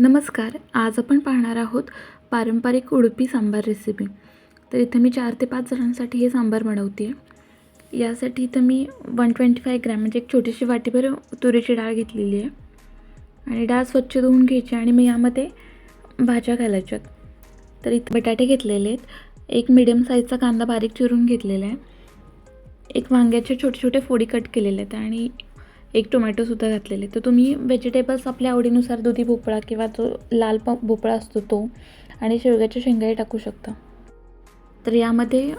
नमस्कार आज आपण पाहणार आहोत पारंपरिक उडपी सांबार रेसिपी तर इथं मी चार ते पाच जणांसाठी हे सांबार बनवते. आहे यासाठी इथं मी वन ट्वेंटी फाय ग्रॅम म्हणजे एक छोटीशी वाटीभर तुरीची डाळ घेतलेली आहे. आणि डाळ स्वच्छ धुवून घ्यायची आणि मी यामध्ये भाज्या घालायच्यात. तर इथं बटाटे घेतलेले आहेत. एक मिडियम साईजचा कांदा बारीक चिरून घेतलेला आहे. एक वांग्याचे छोटे छोटे फोडी कट केलेले आहेत आणि एक टोमॅटोसुद्धा घातलेले. तर तुम्ही व्हेजिटेबल्स आपल्या आवडीनुसार दुधी भोपळा किंवा जो लाल प भोपळा असतो तो आणि शेवग्याच्या शेंगाही टाकू शकता. तर यामध्ये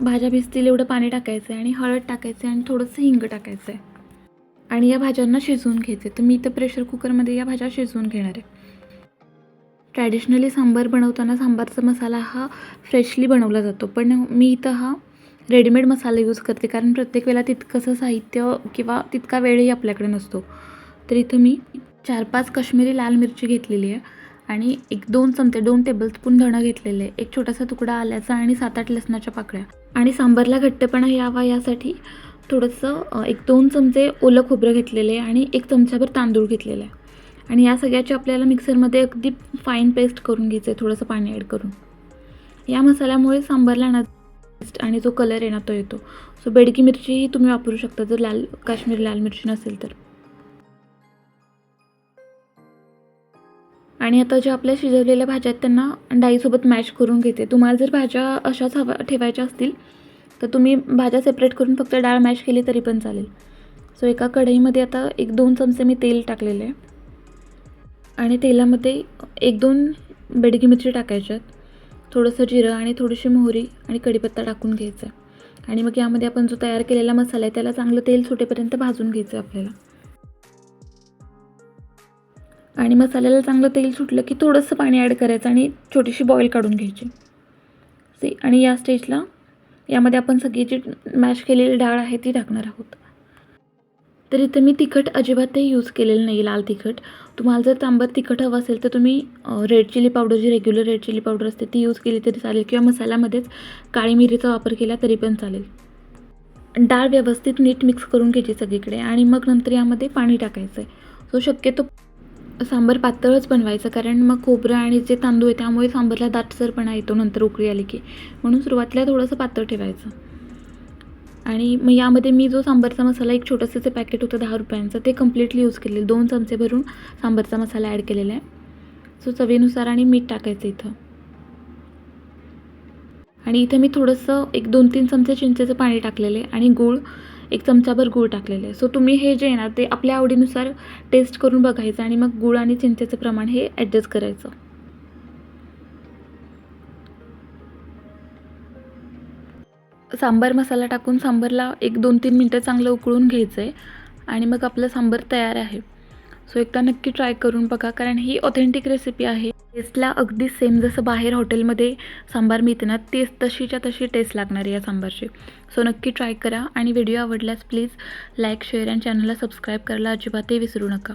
भाज्या भिजतील एवढं पाणी टाकायचं आहे आणि हळद टाकायचं आहे आणि थोडंसं हिंग टाकायचं आहे आणि या भाज्यांना शिजवून घ्यायचे. तर मी इथं प्रेशर कुकरमध्ये या भाज्या शिजवून घेणार आहे. ट्रॅडिशनली सांबार बनवताना सांबारचा मसाला हा फ्रेशली बनवला जातो. पण मी इथं हा रेडीमेड मसाला यूज करते. कारण प्रत्येक वेळेला तितकंसं साहित्य किंवा तितका वेळही आपल्याकडे नसतो. तर इथं मी चार पाच काश्मीरी लाल मिरची घेतलेली आहे आणि एक दोन चमचे दोन टेबलस्पून धणं घेतलेले आहे. एक छोटासा तुकडा आल्याचा आणि सात आठ लसणाच्या पाकळ्या. आणि सांबारला घट्टपणा यावा यासाठी थोडंसं एक दोन चमचे ओलं खोबरं घेतलेले आहे आणि एक चमचाभर तांदूळ घेतलेला आहे. आणि या सगळ्याची आपल्याला मिक्सरमध्ये अगदी फाईन पेस्ट करून घ्यायचं आहे थोडंसं पाणी ॲड करून. या मसाल्यामुळे सांबारला ना आणि जो कलर आहे ना तो येतो. सो बेडकी मिरचीही तुम्ही वापरू शकता. जर लाल काश्मीरी लाल मिरची नसेल तर. आणि आता ज्या आपल्या शिजवलेल्या भाज्या आहेत त्यांना डाळीसोबत मॅश करून घेते. तुम्हाला जर भाज्या अशाच हवा ठेवायच्या असतील तर तुम्ही भाज्या सेपरेट करून फक्त डाळ मॅश केली तरी पण चालेल. सो एका कढईमध्ये आता एक दोन चमचे मी तेल टाकलेले आहे. आणि तेलामध्ये एक दोन बेडगी मिरची टाकायच्यात थोडंसं जिरं आणि थोडीशी मोहरी आणि कढीपत्ता टाकून घ्यायचा. आणि मग यामध्ये आपण जो तयार केलेला मसाला आहे त्याला चांगलं तेल सुटेपर्यंत भाजून घ्यायचं आहे आपल्याला. आणि मसाल्याला चांगलं तेल सुटलं की थोडंसं पाणी ॲड करायचं आणि छोटीशी बॉईल काढून घ्यायची. सी आणि या स्टेजला यामध्ये आपण सगळी जी मॅश केलेली डाळ आहे ती टाकणार आहोत. तर इथं मी तिखट अजिबातही यूज केलेलं नाही लाल तिखट. तुम्हाला जर तांबर तिखट हवं असेल तर तुम्ही रेड चिली पावडर जी रेग्युलर रेड चिली पावडर असते ती यूज केली तरी चालेल. किंवा मसाल्यामध्येच काळी मिरीचा वापर केला तरी पण चालेल. डाळ व्यवस्थित नीट मिक्स करून घ्यायची सगळीकडे आणि मग नंतर यामध्ये पाणी टाकायचं आहे सो शक्यतो सांबार पातळच बनवायचं कारण मग खोबरं आणि जे तांदूळ आहे त्यामुळे सांबारला दाटसरपणा येतो नंतर उकळी आली की. म्हणून सुरुवातीला थोडंसं पातळ ठेवायचं. आणि मग यामध्ये मी जो सांबारचा मसाला एक छोटंसं जे पॅकेट होतं दहा रुपयांचं ते कम्प्लिटली यूज केलेलं. दोन चमचे भरून सांबारचा मसाला ॲड केलेला आहे. सो चवीनुसार आणि मीठ टाकायचं इथं. आणि इथं मी थोडंसं एक दोन तीन चमचे चिंचेचं पाणी टाकलेलं आहे आणि गूळ एक चमचाभर गूळ टाकलेलं आहे. सो तुम्ही हे जे आहे ना ते आपल्या आवडीनुसार टेस्ट करून बघायचं आणि मग गूळ आणि चिंचेचं प्रमाण हे ॲडजस्ट करायचं. सांबार मसाला टाकून सांबारला एक दोन तीन मिनटं चांगलं उकळून घ्यायचं आहे आणि मग आपलं सांबार तयार आहे. सो एकदा नक्की ट्राय करून बघा कारण ही ऑथेंटिक रेसिपी आहे. टेस्टला अगदी सेम जसं बाहेर हॉटेलमध्ये सांबार मिळते ना तेच तशीच्या तशी टेस्ट लागणार आहे या सांबारची. सो नक्की ट्राय करा आणि व्हिडिओ आवडल्यास प्लीज लाईक शेअर आणि चॅनलला सबस्क्राईब करायला अजिबातही विसरू नका.